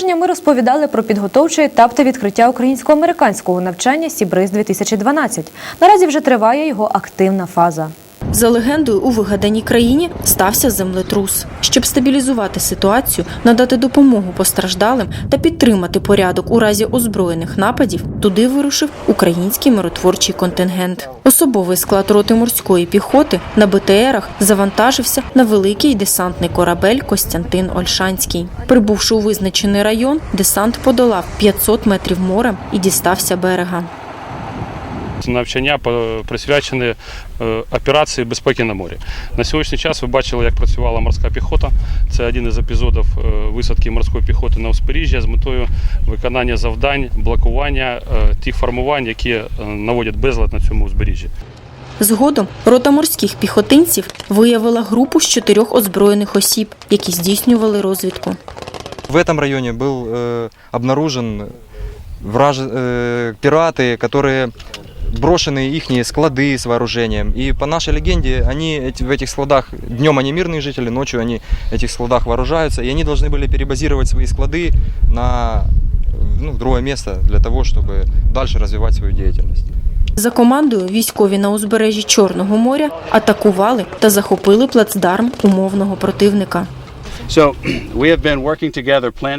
тижня ми розповідали про підготовчий етап та відкриття українсько-американського навчання Сібриз 2012 Наразі вже триває його активна фаза. За легендою, у вигаданій країні стався землетрус. Щоб стабілізувати ситуацію, надати допомогу постраждалим та підтримати порядок у разі озброєних нападів, туди вирушив український миротворчий контингент. Особовий склад роти морської піхоти на БТРах завантажився на великий десантний корабель Костянтин Ольшанський. Прибувши у визначений район, десант подолав 500 метрів морем і дістався берега Навчання по- присвячені е, операції безпеки на морі. На сьогоднішній час ви бачили, як працювала морська піхота. Це один із епізодів е, висадки морської піхоти на узбережжя з метою виконання завдань, блокування е, тих формувань, які е, наводять безлад на цьому узбережжі. Згодом рота морських піхотинців виявила групу з чотирьох озброєних осіб, які здійснювали розвідку. В этом районе был э, обнаружен враж... э, пираты, которые брошены их склады с вооружением. И по нашей легенде, они эти- в этих складах, днем они мирные жители, ночью они в этих складах вооружаются, и они должны были перебазировать свои склады на ну, в другое место для того, чтобы дальше развивать свою деятельность. За командою військові на узбережжі Чорного моря атакували та захопили плацдарм умовного противника.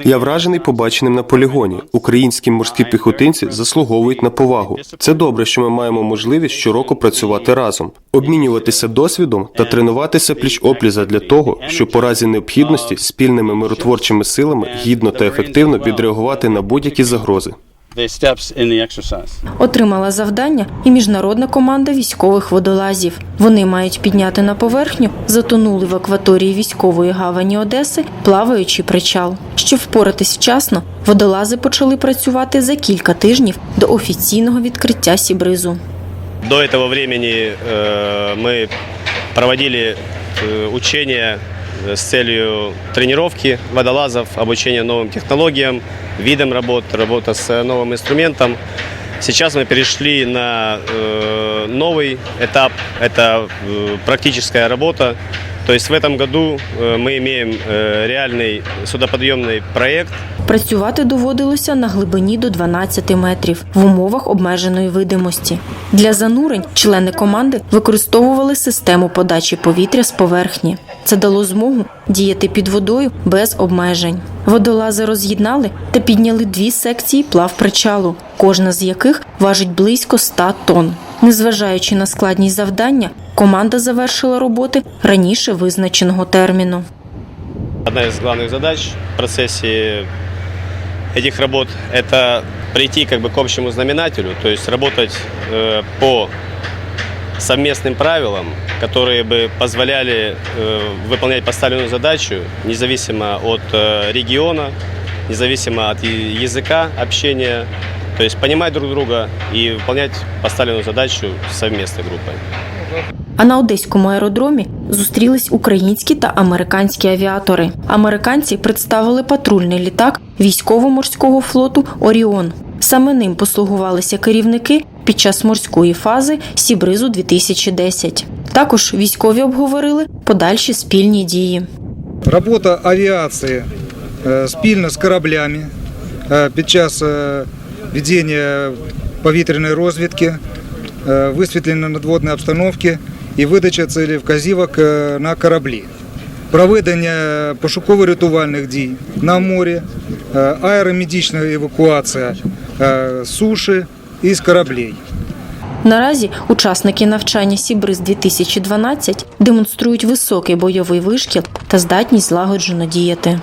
Я вражений побаченим на полігоні. Українські морські піхотинці заслуговують на повагу. Це добре, що ми маємо можливість щороку працювати разом, обмінюватися досвідом та тренуватися пліч опліза для того, щоб по разі необхідності спільними миротворчими силами гідно та ефективно відреагувати на будь-які загрози the steps in the exercise. Отримала завдання і міжнародна команда військових водолазів. Вони мають підняти на поверхню затонули в акваторії військової гавані Одеси плаваючий причал. Щоб впоратись вчасно, водолази почали працювати за кілька тижнів до офіційного відкриття Сібризу. До этого времени э, мы проводили э, учения э, с целью тренировки водолазов, обучения новым технологиям, видам работ, работа с э, новым инструментом. Сейчас мы перешли на э, новый этап, это э, практическая работа. То есть в этом году э, мы имеем э, реальный судоподъемный проект, Працювати доводилося на глибині до 12 метрів в умовах обмеженої видимості. Для занурень члени команди використовували систему подачі повітря з поверхні. Це дало змогу діяти під водою без обмежень. Водолази роз'єднали та підняли дві секції плав причалу, кожна з яких важить близько 100 тонн. Незважаючи на складність завдання, команда завершила роботи раніше визначеного терміну. Одна из главных задач в процессе этих работ – это прийти как бы к общему знаменателю, то есть работать э, по совместным правилам, которые бы позволяли э, выполнять поставленную задачу независимо от э, региона, независимо от и- языка общения, то есть понимать друг друга и выполнять поставленную задачу совместной группой. А на одеському аеродромі зустрілись українські та американські авіатори. Американці представили патрульний літак військово-морського флоту Оріон. Саме ним послугувалися керівники під час морської фази Сібризу 2010. Також військові обговорили подальші спільні дії. Робота авіації е, спільно з кораблями е, під час е, ведення повітряної розвідки, висвітлення надводної обстановки і видача цілі вказівок е, на кораблі. Проведення пошуково-рятувальних дій на морі, е, аеромедична евакуація е, суші і з кораблів. Наразі учасники навчання Сібриз 2012 демонструють високий бойовий вишкіл та здатність злагоджено діяти.